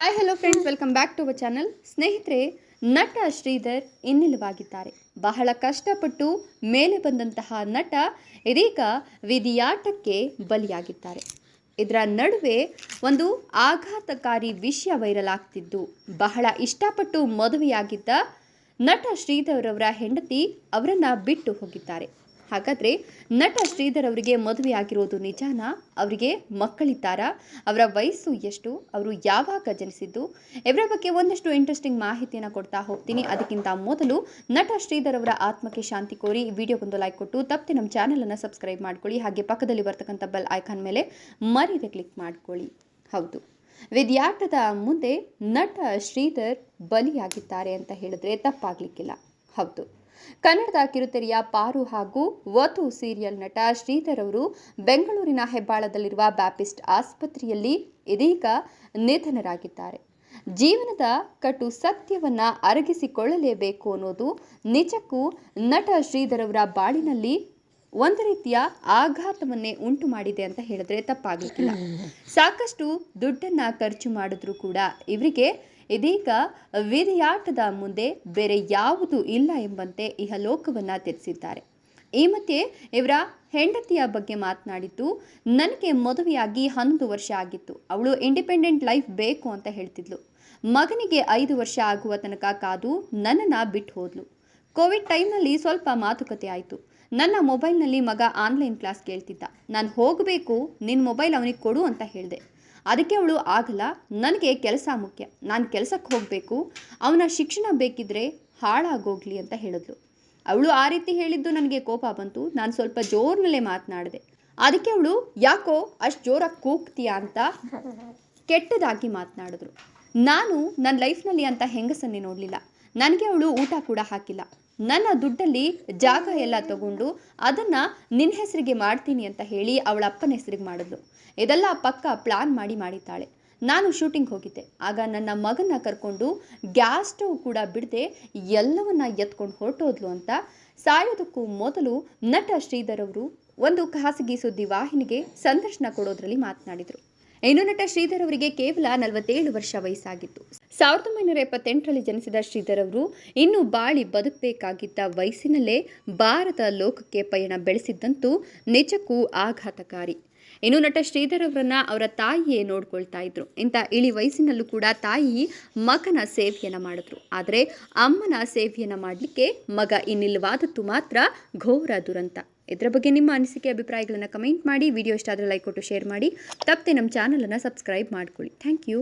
Hi hello friends welcome back to our channel ಸ್ನೇಹಿತರೆ, ನಟ ಶ್ರೀಧರ್ ಇನ್ನಿಲ್ಲವಾಗಿದ್ದಾರೆ ಬಹಳ ಕಷ್ಟಪಟ್ಟು ಮೇಲೆ ಬಂದಂತಹ ನಟ ಇದೀಗ ವಿಧಿಯಾಟಕ್ಕೆ ಬಲಿಯಾಗಿದ್ದಾರೆ. ಇದರ ನಡುವೆ ಒಂದು ಆಘಾತಕಾರಿ ವಿಷಯ ವೈರಲ್ ಆಗ್ತಿದ್ದು, ಬಹಳ ಇಷ್ಟಪಟ್ಟು ಮದುವೆಯಾಗಿದ್ದ ನಟ ಶ್ರೀಧರ್ ಅವರ ಹೆಂಡತಿ ಅವರನ್ನು ಬಿಟ್ಟು ಹೋಗಿದ್ದಾರೆ. ಹಾಗಾದ್ರೆ ನಟ ಶ್ರೀಧರ್ ಅವರಿಗೆ ಮದುವೆ ಆಗಿರೋದು ನಿಜಾನಾ? ಅವರಿಗೆ ಮಕ್ಕಳಿದ್ದಾರಾ? ಅವರ ವಯಸ್ಸು ಎಷ್ಟು? ಅವರು ಯಾವಾಗ ಜನಿಸಿದ್ದು? ಇವರ ಬಗ್ಗೆ ಒಂದಷ್ಟು ಇಂಟ್ರೆಸ್ಟಿಂಗ್ ಮಾಹಿತಿಯನ್ನು ಕೊಡ್ತಾ ಹೋಗ್ತೀನಿ. ಅದಕ್ಕಿಂತ ಮೊದಲು ನಟ ಶ್ರೀಧರ್ ಅವರ ಆತ್ಮಕ್ಕೆ ಶಾಂತಿ ಕೋರಿ ವಿಡಿಯೋಗೊಂದು ಲೈಕ್ ಕೊಟ್ಟು, ತಪ್ಪದೆ ನಮ್ಮ ಚಾನಲನ್ನು ಸಬ್ಸ್ಕ್ರೈಬ್ ಮಾಡ್ಕೊಳ್ಳಿ. ಹಾಗೆ ಪಕ್ಕದಲ್ಲಿ ಬರ್ತಕ್ಕಂಥ ಬೆಲ್ ಐಕಾನ್ ಮೇಲೆ ಮರೀದೆ ಕ್ಲಿಕ್ ಮಾಡ್ಕೊಳ್ಳಿ. ಹೌದು. ವಿದ್ಯಾರ್ಥದ ಮುಂದೆ ನಟ ಶ್ರೀಧರ್ ಬಲಿಯಾಗಿದ್ದಾರೆ ಅಂತ ಹೇಳಿದ್ರೆ ತಪ್ಪಾಗಲಿಕ್ಕಿಲ್ಲ. ಹೌದು. ಕನ್ನಡದ ಕಿರುತೆರೆಯ ಪಾರು ಹಾಗೂ ವಧು ಸೀರಿಯಲ್ ನಟ ಶ್ರೀಧರ್ ಅವರು ಬೆಂಗಳೂರಿನ ಹೆಬ್ಬಾಳದಲ್ಲಿರುವ ಬ್ಯಾಪಿಸ್ಟ್ ಆಸ್ಪತ್ರೆಯಲ್ಲಿ ಇದೀಗ ನಿಧನರಾಗಿದ್ದಾರೆ. ಜೀವನದ ಕಟು ಸತ್ಯವನ್ನ ಅರಗಿಸಿಕೊಳ್ಳಲೇಬೇಕು ಅನ್ನೋದು ನಿಜಕ್ಕೂ ನಟ ಶ್ರೀಧರ್ ಅವರ ಬಾಳಿನಲ್ಲಿ ಒಂದು ರೀತಿಯ ಆಘಾತವನ್ನೇ ಉಂಟು ಮಾಡಿದೆ ಅಂತ ಹೇಳಿದ್ರೆ ತಪ್ಪಾಗಲಿಕ್ಕಿಲ್ಲ. ಸಾಕಷ್ಟು ದುಡ್ಡನ್ನ ಖರ್ಚು ಮಾಡಿದ್ರು ಕೂಡ ಇವರಿಗೆ ಇದೀಗ ವಿಧಿಯಾಟದ ಮುಂದೆ ಬೇರೆ ಯಾವುದು ಇಲ್ಲ ಎಂಬಂತೆ ಇಹಲೋಕವನ್ನ ತಿಳಿಸಿದ್ದಾರೆ. ಈ ಮಧ್ಯೆ ಇವರ ಹೆಂಡತಿಯ ಬಗ್ಗೆ ಮಾತನಾಡಿದ್ದು, ನನಗೆ ಮದುವೆಯಾಗಿ ಹನ್ನೊಂದು ವರ್ಷ ಆಗಿತ್ತು. ಅವಳು ಇಂಡಿಪೆಂಡೆಂಟ್ ಲೈಫ್ ಬೇಕು ಅಂತ ಹೇಳ್ತಿದ್ಲು. ಮಗನಿಗೆ ಐದು ವರ್ಷ ಆಗುವ ತನಕ ಕಾದು ನನ್ನನ್ನು ಬಿಟ್ಟು ಹೋದ್ಲು. ಕೋವಿಡ್ ಟೈಮ್ನಲ್ಲಿ ಸ್ವಲ್ಪ ಮಾತುಕತೆ ಆಯಿತು. ನನ್ನ ಮೊಬೈಲ್ನಲ್ಲಿ ಮಗ ಆನ್ಲೈನ್ ಕ್ಲಾಸ್ ಕೇಳ್ತಿದ್ದ. ನಾನು ಹೋಗಬೇಕು ನಿನ್ನ ಮೊಬೈಲ್ ಅವನಿಗೆ ಕೊಡು ಅಂತ ಹೇಳಿದೆ. ಅದಕ್ಕೆ ಅವಳು ಆಗಲ್ಲ, ನನಗೆ ಕೆಲಸ ಮುಖ್ಯ. ನಾನು ಕೆಲಸಕ್ಕೆ ಹೋಗಬೇಕು. ಅವನ ಶಿಕ್ಷಣ ಬೇಕಿದ್ರೆ ಹಾಳಾಗೋಗ್ಲಿ ಅಂತ ಹೇಳಿದ್ಲು. ಅವಳು ಆ ರೀತಿ ಹೇಳಿದ್ದು ನನಗೆ ಕೋಪ ಬಂತು. ನಾನು ಸ್ವಲ್ಪ ಜೋರ್ನಲ್ಲೇ ಮಾತನಾಡಿದೆ. ಅದಕ್ಕೆ ಅವಳು, ಯಾಕೋ, ಅಷ್ಟು ಜೋರಾಗಿ ಕೂಗ್ತೀಯಾ ಅಂತ? ಕೆಟ್ಟದಾಗಿ ಮಾತನಾಡಿದ್ರು. ನಾನು ನನ್ನ ಲೈಫ್ನಲ್ಲಿ ಅಂತ ಹೆಂಗಸನ್ನೇ ನೋಡಲಿಲ್ಲ. ನನಗೆ ಅವಳು ಊಟ ಕೂಡ ಹಾಕಿಲ್ಲ. ನನ್ನ ದುಡ್ಡಲ್ಲಿ ಜಾಗ ಎಲ್ಲ ತಗೊಂಡು ಅದನ್ನು ನಿನ್ನ ಹೆಸರಿಗೆ ಮಾಡ್ತೀನಿ ಅಂತ ಹೇಳಿ ಅವಳ ಅಪ್ಪನ ಹೆಸರಿಗೆ ಮಾಡಿದ್ಲು. ಇದೆಲ್ಲ ಪಕ್ಕ ಪ್ಲಾನ್ ಮಾಡಿ ಮಾಡಿದ್ದಾಳೆ. ನಾನು ಶೂಟಿಂಗ್ ಹೋಗಿದ್ದೆ. ಆಗ ನನ್ನ ಮಗನ ಕರ್ಕೊಂಡು ಗ್ಯಾಸ್ ಸ್ಟವ್ ಕೂಡ ಬಿಡದೆ ಎಲ್ಲವನ್ನ ಎತ್ಕೊಂಡು ಹೊರಟೋದ್ಲು ಅಂತ ಸಾಯೋದಕ್ಕೂ ಮೊದಲು ನಟ ಶ್ರೀಧರ್ ಅವರು ಒಂದು ಖಾಸಗಿ ಸುದ್ದಿ ವಾಹಿನಿಗೆ ಸಂದರ್ಶನ ಕೊಡೋದ್ರಲ್ಲಿ ಮಾತನಾಡಿದರು. ಇನ್ನು ನಟ ಶ್ರೀಧರ್ ಅವರಿಗೆ ಕೇವಲ ನಲವತ್ತೇಳು ವರ್ಷ ವಯಸ್ಸಾಗಿತ್ತು. ಸಾವಿರದ ಒಂಬೈನೂರ ಎಪ್ಪತ್ತೆಂಟರಲ್ಲಿ ಜನಿಸಿದ ಶ್ರೀಧರ್ ಅವರು ಇನ್ನು ಬಾಳಿ ಬದುಕಬೇಕಾಗಿದ್ದ ವಯಸ್ಸಿನಲ್ಲೇ ಭಾರತ ಲೋಕಕ್ಕೆ ಪಯಣ ಬೆಳೆಸಿದ್ದಂತೂ ನಿಜಕ್ಕೂ ಆಘಾತಕಾರಿ. ಇನ್ನು ನಟ ಶ್ರೀಧರ್ ಅವರನ್ನ ಅವರ ತಾಯಿಯೇ ನೋಡ್ಕೊಳ್ತಾ ಇದ್ರು. ಇಂಥ ಇಳಿ ವಯಸ್ಸಿನಲ್ಲೂ ಕೂಡ ತಾಯಿ ಮಗನ ಸೇವೆಯನ್ನ ಮಾಡಿದ್ರು. ಆದರೆ ಅಮ್ಮನ ಸೇವೆಯನ್ನ ಮಾಡಲಿಕ್ಕೆ ಮಗ ಇನ್ನಿಲ್ಲವಾದದ್ದು ಮಾತ್ರ ಘೋರ ದುರಂತ. ಇದರ ಬಗ್ಗೆ ನಿಮ್ಮ ಅನಿಸಿಕೆ, ಅಭಿಪ್ರಾಯಗಳನ್ನು ಕಮೆಂಟ್ ಮಾಡಿ. ವಿಡಿಯೋ ಇಷ್ಟ ಆದರೆ ಲೈಕ್ ಕೊಟ್ಟು ಶೇರ್ ಮಾಡಿ. ತಪ್ಪದೆ ನಮ್ಮ ಚಾನಲನ್ನು ಸಬ್ಸ್ಕ್ರೈಬ್ ಮಾಡ್ಕೊಳ್ಳಿ. Thank you